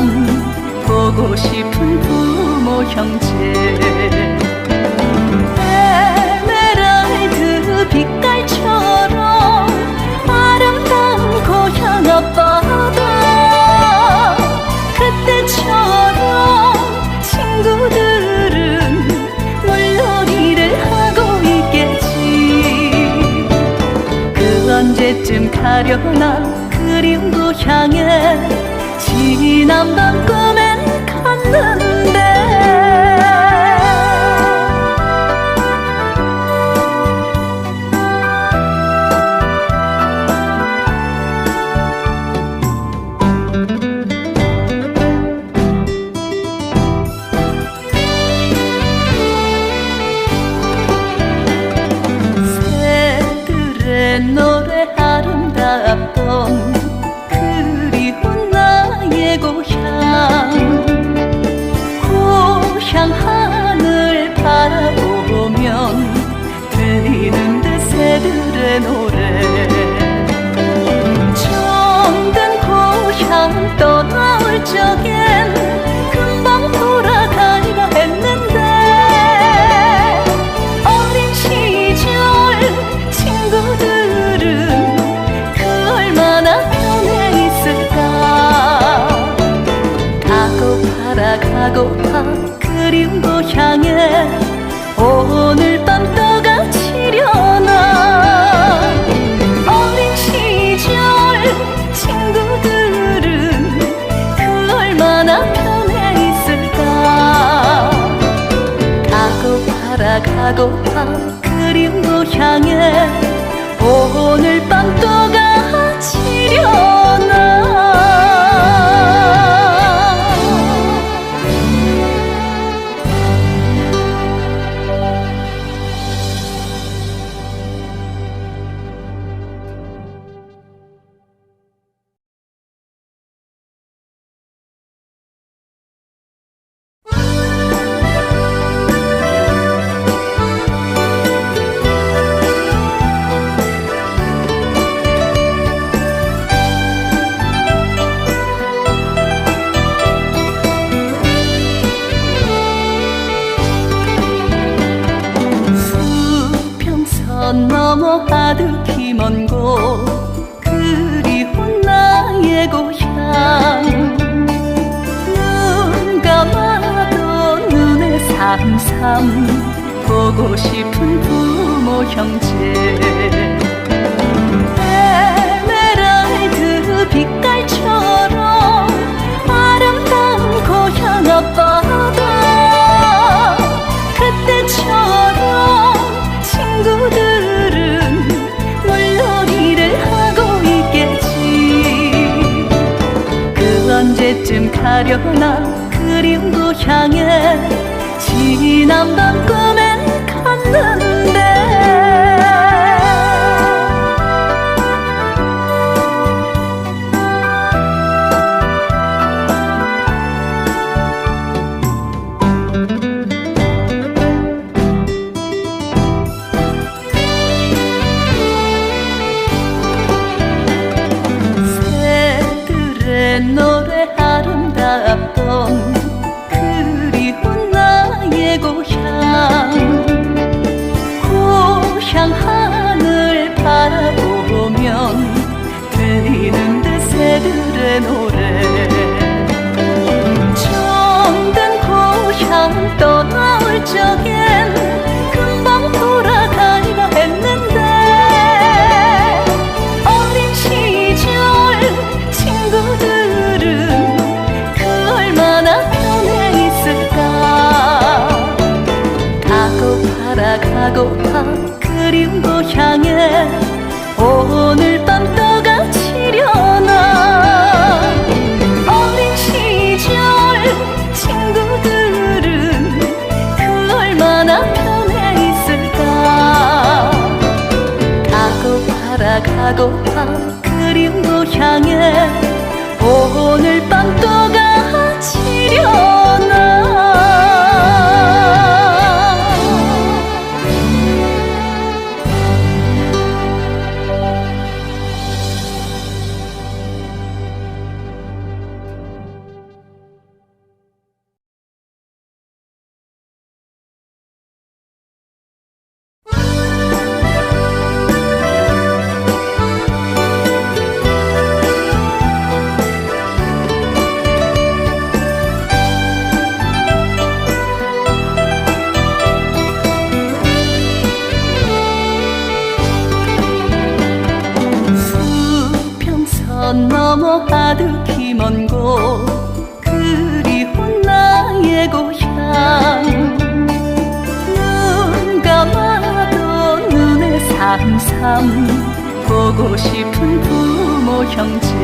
삼삼 보고 싶은 부모 형제. 에메랄드 빛깔처럼 아름다운 고향 앞바다 그때처럼 친구들은 물놀이를 하고 있겠지. 그 언제쯤 가려나 그리운 고향에 지난 밤 꿈엔 갔는 새들의 노래. 정든 고향 떠나올 적엔 선 넘어 아득히 먼 곳 그리운 나의 고향 눈 감아도 눈에 삼삼 보고 싶은 부모 형제 가려나 그리운 고향에 지난 밤 향 하늘 바라보면 들리는데 새들의 노래. 정든 고향 떠나올 적엔 가고파 그리운 고향에 오늘 밤 떠가 아득히 먼 곳 그리운 나의 고향 눈 감아도 눈에 삼삼 보고 싶은 부모 형제.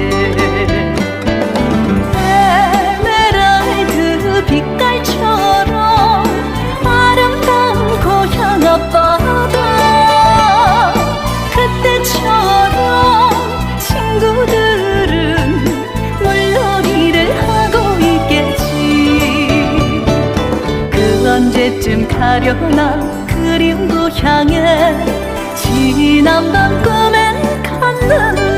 에메랄드 빛깔 가려나? 그리운 고향에 지난 밤 꿈엔 갔는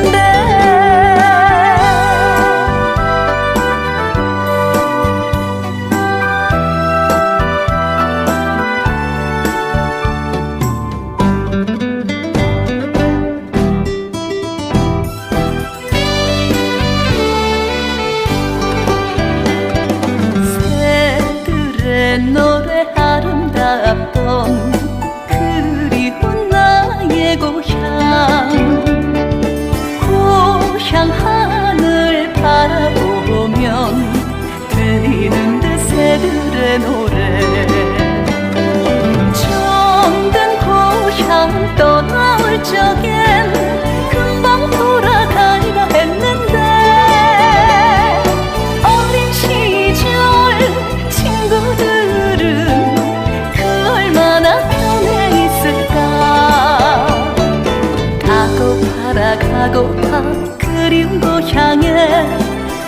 가고파라 가고파 그리운 고향에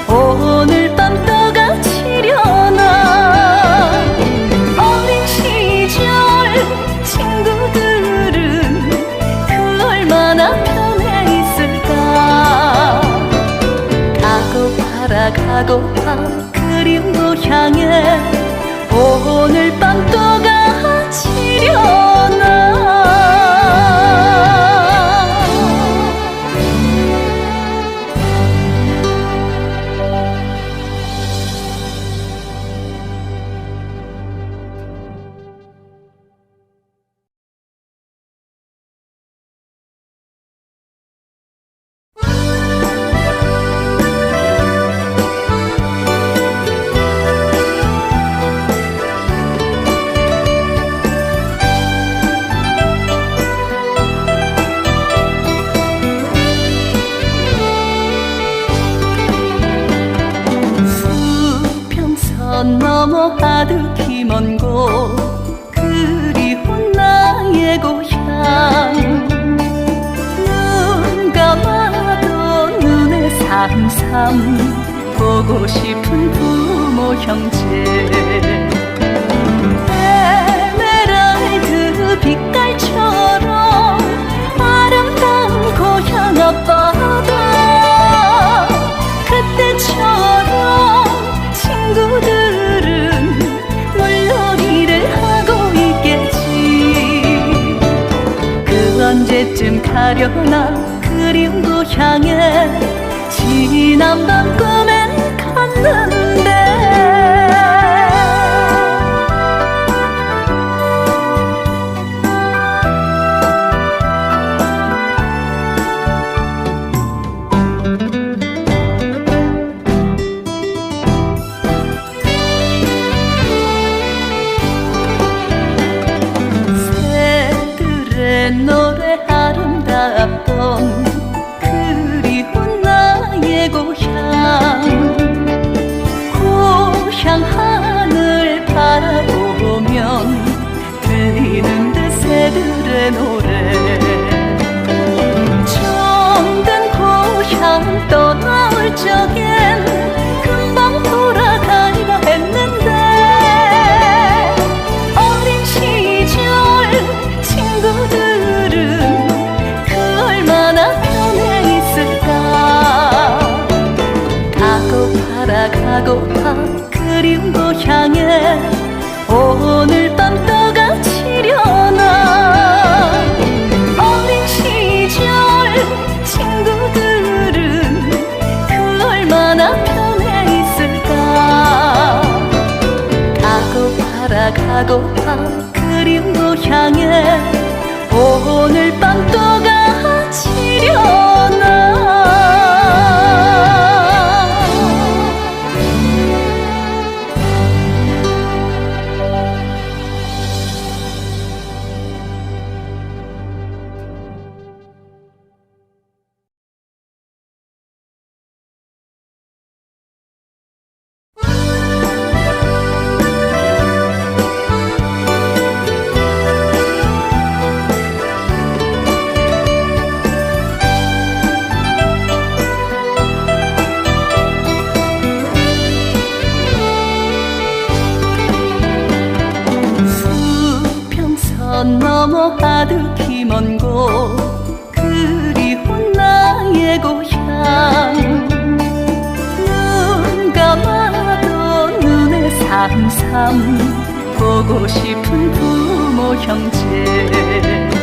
오늘 밤 떠가치려나. 어린 시절 친구들은 그 얼마나 편해 있을까. 가고파라 가고 파 그리운 고향에 오늘 밤 떠가 아득히 먼 곳 그리운 나의 고향 눈 감아도 눈에 삼삼 보고 싶은 부모 형제. 에메랄드 빛깔처럼 아름다운 고향 앞바다. 그때처럼 가려나 그리운 고향에 지난 밤 꿈엔 갔는 노래. 정든 고향 떠나올 적엔 금방 돌아가리라 했는데 어린 시절 친구들은 그 얼마나 편해 있을까? 가고파라 가고파 그리운 고향에 오늘 가고 가득히 먼 곳 그리운 나의 고향 눈 감아도 눈에 삼삼 보고 싶은 부모 형제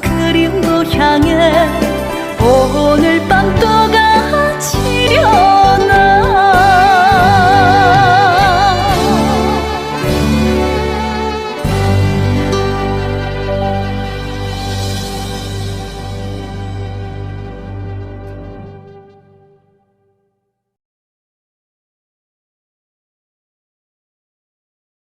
그림도 향해 오늘 밤 또 가지려나.